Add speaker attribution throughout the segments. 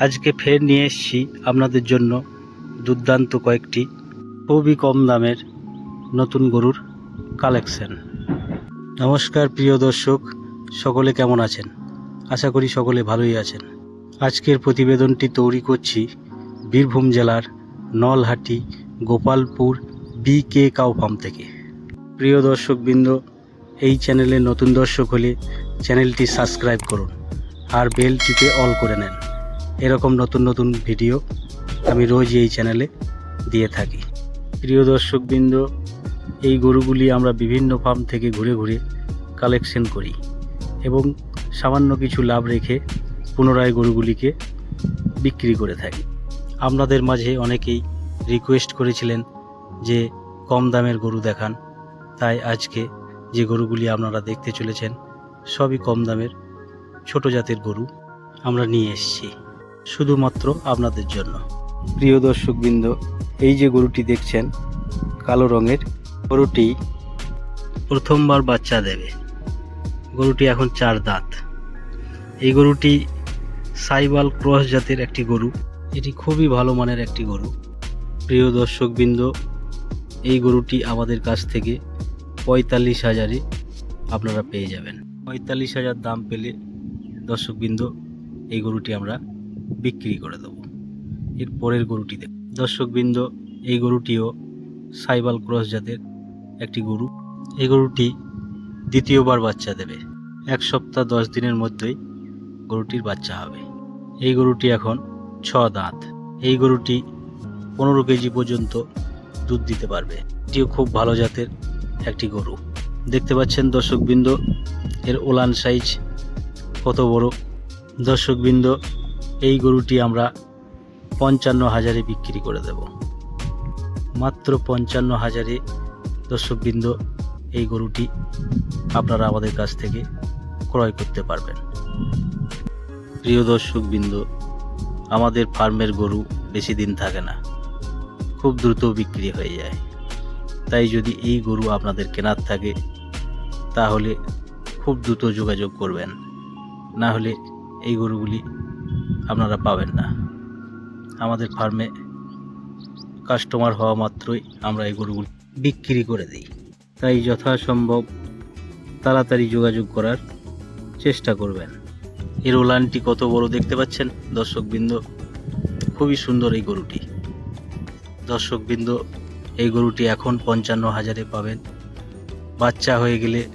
Speaker 1: আজকে ফের নিয়ে এসছি আপনাদের জন্য দুর্দান্ত কয়েকটি খুবই কম দামের নতুন গরুর কালেকশন। নমস্কার প্রিয় দর্শক, সকলে কেমন আছেন? আশা করি সকলে ভালোই আছেন। আজকের প্রতিবেদনটি তৈরি করছি বীরভূম জেলার Nalhati, Gopalpur B K cow farm থেকে। প্রিয় দর্শকবৃন্দ, এই চ্যানেলে নতুন দর্শক হলে চ্যানেলটি সাবস্ক্রাইব করুন আর বেল টিপে অল করে নেন। এরকম নতুন নতুন ভিডিও আমি রোজ এই চ্যানেলে দিয়ে থাকি। প্রিয় দর্শকবৃন্দ, এই গরুগুলি আমরা বিভিন্ন ফার্ম থেকে ঘুরে ঘুরে কালেকশন করি এবং সামান্য কিছু লাভ রেখে পুনরায় গরুগুলিকে বিক্রি করে থাকি। আপনাদের মাঝে অনেকেই রিকোয়েস্ট করেছিলেন যে কম দামের গরু দেখান। তাই আজকে যে গরুগুলি আপনারা দেখতে চলেছেন, সবই কম দামের ছোট জাতের গরু আমরা নিয়ে এসেছি। শুধুমাত্র আপনাদের জন্য। প্রিয় দর্শকবৃন্দ এই যে গরুটি দেখছেন কালো রঙের গরুটি প্রথমবার বাচ্চা দেবে। গরুটি এখন চার দাঁত। এই গরুটি সাইবাল ক্রস জাতের একটি গরু। এটি খুবই ভালো মানের একটি গরু। প্রিয় দর্শকবৃন্দ এই গরুটি আমাদের কাছ থেকে পঁয়তাল্লিশ হাজারে আপনারা পেয়ে যাবেন। পঁয়তাল্লিশ হাজার দাম পেলে দর্শকবৃন্দ এই গরুটি আমরা বিক্রি করে দেবো। এর পরের গরুটি দেখ। দর্শকবৃন্দ, এই গরুটিও সাইবাল ক্রস জাতের একটি গরু। এই গরুটি দ্বিতীয়বার বাচ্চা দেবে। এক সপ্তাহ দশ দিনের মধ্যেই গরুটির বাচ্চা হবে। এই গরুটি এখন ছ দাঁত। এই গরুটি পনেরো কেজি পর্যন্ত দুধ দিতে পারবে। এটিও খুব ভালো জাতের একটি গরু। দেখতে পাচ্ছেন দর্শকবৃন্দ, এর ওলান সাইজ কত বড়? দর্শকবৃন্দ এই গরুটি আমরা পঞ্চান্ন হাজারে বিক্রি করে দেব। মাত্র পঞ্চান্ন হাজারে দর্শকবৃন্দ এই গরুটি আপনারা আমাদের কাছ থেকে ক্রয় করতে পারবেন। প্রিয় দর্শকবৃন্দ, আমাদের ফার্মের গরু বেশি দিন থাকে না, খুব দ্রুত বিক্রি হয়ে যায়। তাই যদি এই গরু আপনাদের কেনার থাকে, তাহলে খুব দ্রুত যোগাযোগ করবেন। না হলে এই গরুগুলি আপনারা পাবেন না। আমাদের ফার্মে কাস্টমার হওয়া মাত্রই আমরা এই গরুগুলি বিক্রি করে দিই। তাই যথাসম্ভব তাড়াতাড়ি যোগাযোগ করার চেষ্টা করবেন। এর ওলানটি কত বড় দেখতে পাচ্ছেন? দর্শকবৃন্দ, খুবই সুন্দর এই গরুটি। দর্শকবৃন্দ, এই গরুটি এখন পঞ্চান্ন হাজারে পাবেন। বাচ্চা হয়ে গেলে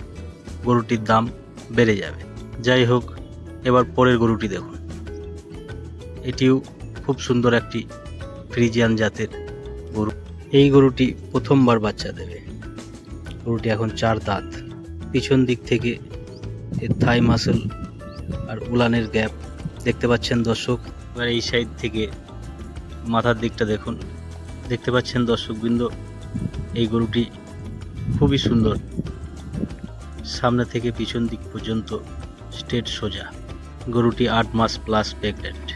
Speaker 1: গরুটির দাম বেড়ে যাবে। যাই হোক, এবার পরের গরুটি দেখুন। এটিও খুব সুন্দর একটি ফ্রিজিয়ান জাতের গরু। এই গরুটি প্রথমবার বাচ্চা দেবে। গরুটি এখন চার দাঁত। পিছন দিক থেকে এর থাই মাসল আর উলানের গ্যাপ দেখতে পাচ্ছেন দর্শক। এবার এই সাইড থেকে মাথার দিকটা দেখুন। দেখতে পাচ্ছেন দর্শকবৃন্দ এই গরুটি খুবই সুন্দর। সামনে থেকে পিছন দিক পর্যন্ত স্টেট সোজা। গরুটি আট মাস প্লাস প্রেগনেন্ট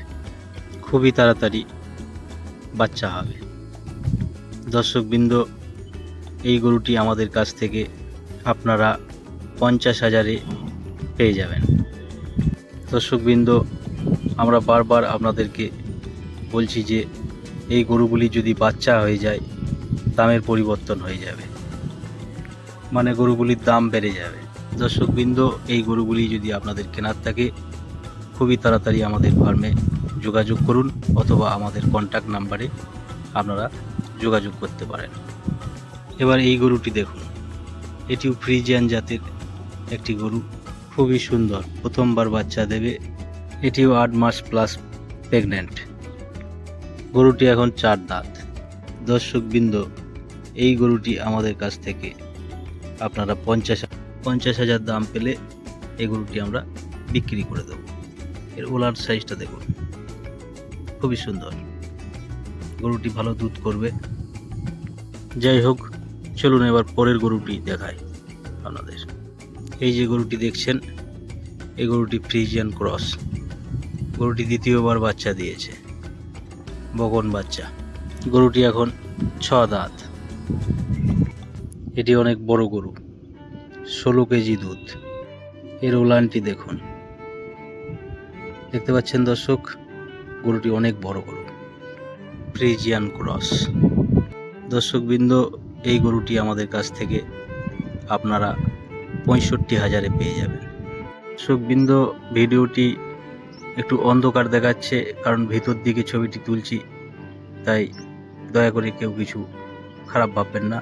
Speaker 1: খুবই তাড়াতাড়ি বাচ্চা হবে। দর্শকবৃন্দ, এই গরুটি আমাদের কাছ থেকে আপনারা পঞ্চাশ হাজারে পেয়ে যাবেন। দর্শকবৃন্দ, আমরা বারবার আপনাদেরকে বলছি যে, এই গরুগুলি যদি বাচ্চা হয়ে যায়, দামের পরিবর্তন হয়ে যাবে। মানে গরুগুলির দাম বেড়ে যাবে। দর্শকবৃন্দ, এই গরুগুলি যদি আপনাদের কেনার থাকে, খুবই তাড়াতাড়ি আমাদের ফার্মে যোগাযোগ করুন অথবা আমাদের কন্ট্যাক্ট নাম্বারে আপনারা যোগাযোগ করতে পারেন। এবার এই গরুটি দেখুন। এটিও ফ্রিজিয়ান জাতের একটি গরু। খুবই সুন্দর। প্রথমবার বাচ্চা দেবে। এটিও আট মাস প্লাস প্রেগনেন্ট গরুটি এখন চার দাঁত। দর্শকবৃন্দ, এই গরুটি আমাদের কাছ থেকে আপনারা পঞ্চাশ পঞ্চাশ হাজার দাম পেলে এই গরুটি আমরা বিক্রি করে দেবো। এর ওলার সাইজটা দেখুন। খুবই সুন্দর। গরুটি ভালো দুধ করবে। যাই হোক, চলুন এবার পরের গরুটি দেখাই আপনাদের। এই যে গরুটি দেখছেন, এই গরুটি ফ্রিজিয়ান ক্রস। গরুটি দ্বিতীয়বার বাচ্চা দিয়েছে। বকন বাচ্চা। গরুটি এখন ছ দাঁত। এটি অনেক বড় গরু। ষোলো কেজি দুধ। এর ওলানটি দেখুন। দেখতে পাচ্ছেন দর্শক গরুটি অনেক বড় গরু। Friesian cross. দর্শকবৃন্দ, এই গরুটি আমাদের কাছ থেকে আপনারা পঁয়ষট্টি হাজারে পেয়ে যাবেন। দর্শকবৃন্দ, ভিডিওটি একটু অন্ধকার দেখাচ্ছে, কারণ ভিতর দিকে ছবিটি তুলছি, তাই দয়া করে কেউ কিছু খারাপ ভাববেন না।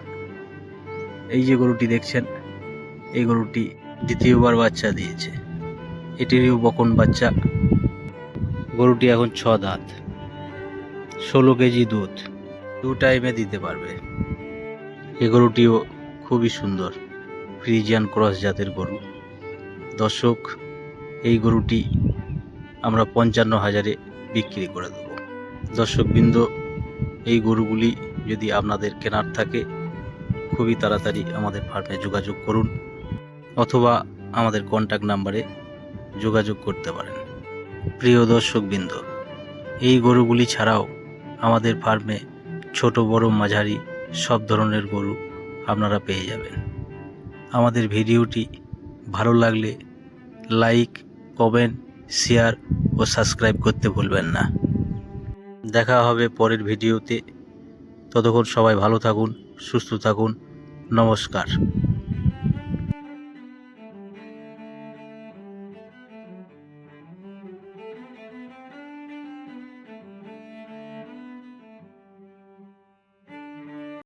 Speaker 1: এই যে গরুটি দেখছেন, এই গরুটি দ্বিতীয়বার বাচ্চা দিয়েছে। এটিরও বকন বাচ্চা। গরুটি এখন ছ দাঁত, ষোলো কেজি দুধ, দু টাইমে দিতে পারবে। এ গরুটিও খুবই সুন্দর, ফ্রিজিয়ান ক্রস জাতের গরু। দর্শক, এই গরুটি আমরা পঞ্চান্ন হাজারে বিক্রি করে দেবো। দর্শকবৃন্দ এই গরুগুলি যদি আপনাদের কেনার থাকে, খুবই তাড়াতাড়ি আমাদের ফার্মে যোগাযোগ করুন, অথবা আমাদের কন্ট্যাক্ট নাম্বারে যোগাযোগ করতে পারেন। প্রিয় দর্শকবৃন্দ, এই গরুগুলি ছাড়াও আমাদের ফার্মে ছোট বড় মাঝারি সব ধরনের গরু আপনারা পেয়ে যাবেন। আমাদের ভিডিওটি ভালো লাগলে লাইক, কমেন্ট, শেয়ার ও সাবস্ক্রাইব করতে ভুলবেন না। দেখা হবে পরের ভিডিওতে। ততক্ষণ সবাই ভালো থাকুন, সুস্থ থাকুন। নমস্কার।